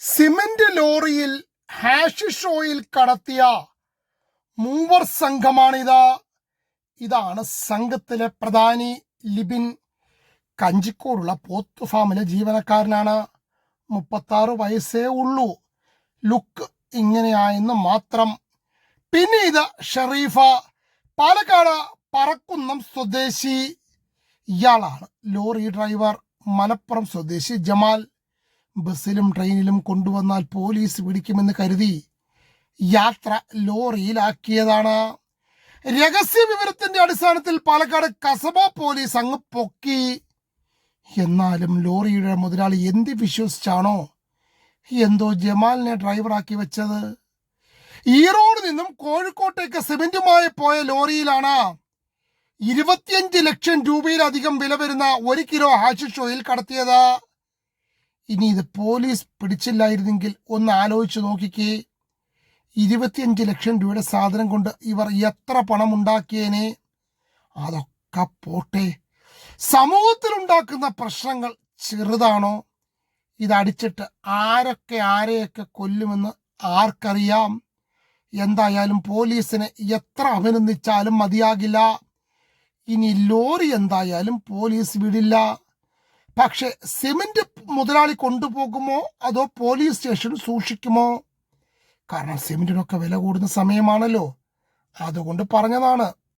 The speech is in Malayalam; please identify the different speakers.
Speaker 1: സിമന്റ് ലോറിയിൽ ഹാഷിഷ് ഓയിൽ കടത്തിയ മൂവർ സംഘമാണിത്. ഇതാണ് സംഘത്തിലെ പ്രധാനി ലിബിൻ കഞ്ചിക്കോടുള്ള പോത്ത് ഫാമിലെ ജീവനക്കാരനാണ്. മുപ്പത്താറ് വയസ്സേ ഉള്ളൂ. ലുക്ക് ഇങ്ങനെയായെന്ന് മാത്രം. പിന്നെ ഇത് ഷെറീഫ പാലക്കാട് പറക്കുന്നം സ്വദേശി. ഇയാളാണ് ലോറി ഡ്രൈവർ. മലപ്പുറം സ്വദേശി ജമാൽ. ബസ്സിലും ട്രെയിനിലും കൊണ്ടുവന്നാൽ പോലീസ് പിടിക്കുമെന്ന് കരുതി യാത്ര ലോറിയിലാക്കിയതാണ്. രഹസ്യ വിവരത്തിന്റെ അടിസ്ഥാനത്തിൽ പാലക്കാട് കസബ പോലീസ് അങ്ങ് പൊക്കി. എന്നാലും ലോറിയുടെ മുതലാളി എന്ത് വിശ്വസിച്ചാണോ? എന്തോ ജമാലിനെ ഡ്രൈവറാക്കി വെച്ചത്. ഈറോഡ് നിന്നും കോഴിക്കോട്ടേക്ക് സിമെന്റുമായി പോയ ലോറിയിലാണ് ഇരുപത്തിയഞ്ച് ലക്ഷം രൂപയിലധികം വില വരുന്ന ഒരു കിലോ ഹാഷിഷ് ഓയിൽ കടത്തിയത്. ഇനി ഇത് പോലീസ് പിടിച്ചില്ലായിരുന്നെങ്കിൽ ഒന്ന് ആലോചിച്ച് നോക്കിക്കേ. ഇരുപത്തിയഞ്ച് ലക്ഷം രൂപയുടെ സാധനം കൊണ്ട് ഇവർ എത്ര പണം ഉണ്ടാക്കിയേനെ? അതൊക്കെ പോട്ടെ. സമൂഹത്തിൽ ഉണ്ടാക്കുന്ന പ്രശ്നങ്ങൾ ചെറുതാണോ? ഇതടിച്ചിട്ട് ആരൊക്കെ ആരെയൊക്കെ കൊല്ലുമെന്ന് ആർക്കറിയാം? എന്തായാലും പോലീസിനെ എത്ര അഭിനന്ദിച്ചാലും മതിയാകില്ല. ഇനി ലോറി എന്തായാലും പോലീസ് വിടില്ല. പക്ഷെ സിമന്റ് മുതലാളി കൊണ്ടുപോകുമോ അതോ പോലീസ് സ്റ്റേഷൻ സൂക്ഷിക്കുമോ? കാരണം സിമന്റിനൊക്കെ വില കൂടുന്ന സമയമാണല്ലോ. അതുകൊണ്ട് പറഞ്ഞതാണ്.